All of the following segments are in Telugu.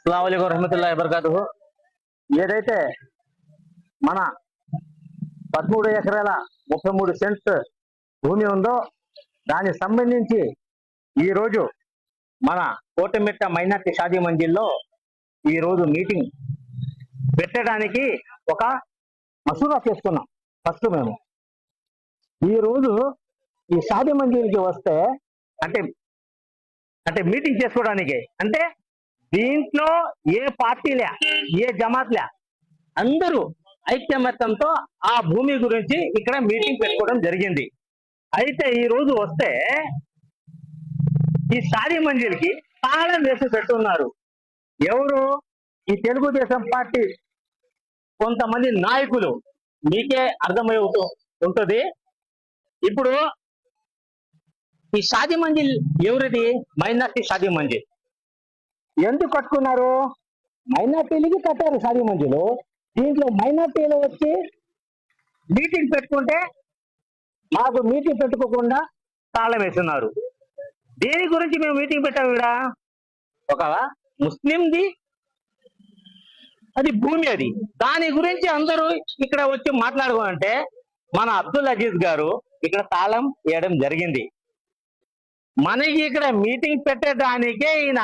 అస్సలాముఅలైకుం రహమతుల్లా వబర్కాతు ఏదైతే మన పదమూడు ఎకరాల ముప్పై మూడు సెంట్స్ భూమి ఉందో దానికి సంబంధించి ఈ రోజు మన కోటమిట్ట మైనార్టీ షాదీ మంజిల్లో ఈ రోజు మీటింగ్ పెట్టడానికి ఒక మసూదా చేసుకున్నాం ఫస్ట్ మేము. ఈ రోజు ఈ షాదీ మంజిల్కి వస్తే అంటే అంటే మీటింగ్ చేసుకోవడానికి. అంటే దీంట్లో ఏ పార్టీలే ఏ జమాత్లే అందరూ ఐక్యమత్యంతో ఆ భూమి గురించి ఇక్కడ మీటింగ్ పెట్టుకోవడం జరిగింది. అయితే ఈ రోజు వస్తే ఈ షాదీ మంజిల్కి తాళం వేసి పెట్టున్నారు. ఎవరు? ఈ తెలుగుదేశం పార్టీ కొంతమంది నాయకులు. మీకే అర్థమై ఉంటుంది. ఇప్పుడు ఈ షాది మంజిల్ ఎవరిది? మైనార్టీ షాది మంజిల్. ఎందుకు కట్టుకున్నారు? మైనార్టీలకి కట్టారు షాదీ మంజులు. దీంట్లో మైనార్టీలు వచ్చి మీటింగ్ పెట్టుకుంటే మాకు మీటింగ్ పెట్టుకోకుండా తాళం వేస్తున్నారు. దేని గురించి మేము మీటింగ్ పెట్టాము ఇక్కడ? ఒక ముస్లింది. అది భూమి అది. దాని గురించి అందరూ ఇక్కడ వచ్చి మాట్లాడుకోనంటే మన అబ్దుల్ అజీజ్ గారు ఇక్కడ తాళం వేయడం జరిగింది. మనకి ఇక్కడ మీటింగ్ పెట్టడానికి ఈయన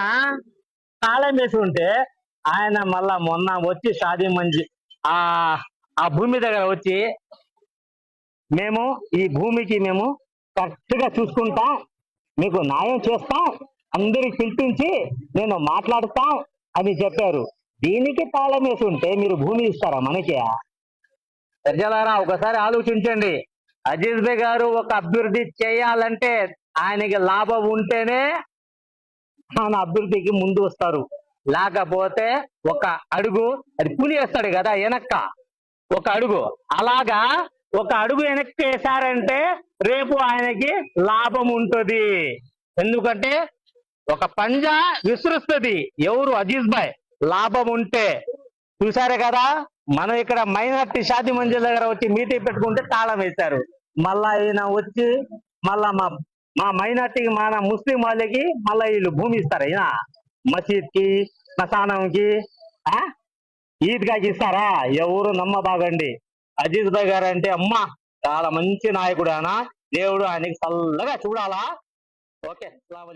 తాళం వేసి ఉంటే ఆయన మళ్ళా మొన్న వచ్చి షాదీ మంజి ఆ ఆ భూమి దగ్గర వచ్చి మేము ఈ భూమికి మేము కరెక్ట్గా చూసుకుంటాం మీకు న్యాయం చేస్తాం అందరికి పిలిపించి నేను మాట్లాడుతాం అని చెప్పారు. దీనికి తాళం వేసి ఉంటే మీరు భూమి ఇస్తారా మనకి? ప్రజలారా ఒకసారి ఆలోచించండి. అజీజ్ బే గారు ఒక అభివృద్ధి చేయాలంటే ఆయనకి లాభం ఉంటేనే మన అభివృద్ధికి ముందు వస్తారు. లేకపోతే ఒక అడుగు అది పులి వేస్తాడు కదా వెనక్క. ఒక అడుగు. అలాగా ఒక అడుగు వెనక్కి వేశారంటే రేపు ఆయనకి లాభం ఉంటుంది. ఎందుకంటే ఒక పంజా విసురుస్తుంది. ఎవరు? అజీజ్ భాయ్. లాభం ఉంటే. చూసారే కదా? మనం ఇక్కడ మైనార్టీ షాది మంజిల్ దగ్గర వచ్చి మీటింగ్ పెట్టుకుంటే తాళం వేశారు. మళ్ళా ఈయన వచ్చి మళ్ళా మా మా మైనార్టీకి మన ముస్లిం వాళ్ళకి మళ్ళీ వీళ్ళు భూమి ఇస్తారు అయినా? మసీద్కి శ్మశానంకి ఈద్గాకి ఇస్తారా? ఎవరు నమ్మబాగండి అజీజ్ భాయ్ గారు అంటే అమ్మ చాలా మంచి నాయకుడు ఆయన. దేవుడు ఆయనకి చల్లగా చూడాలా? ఓకే అస్సలాము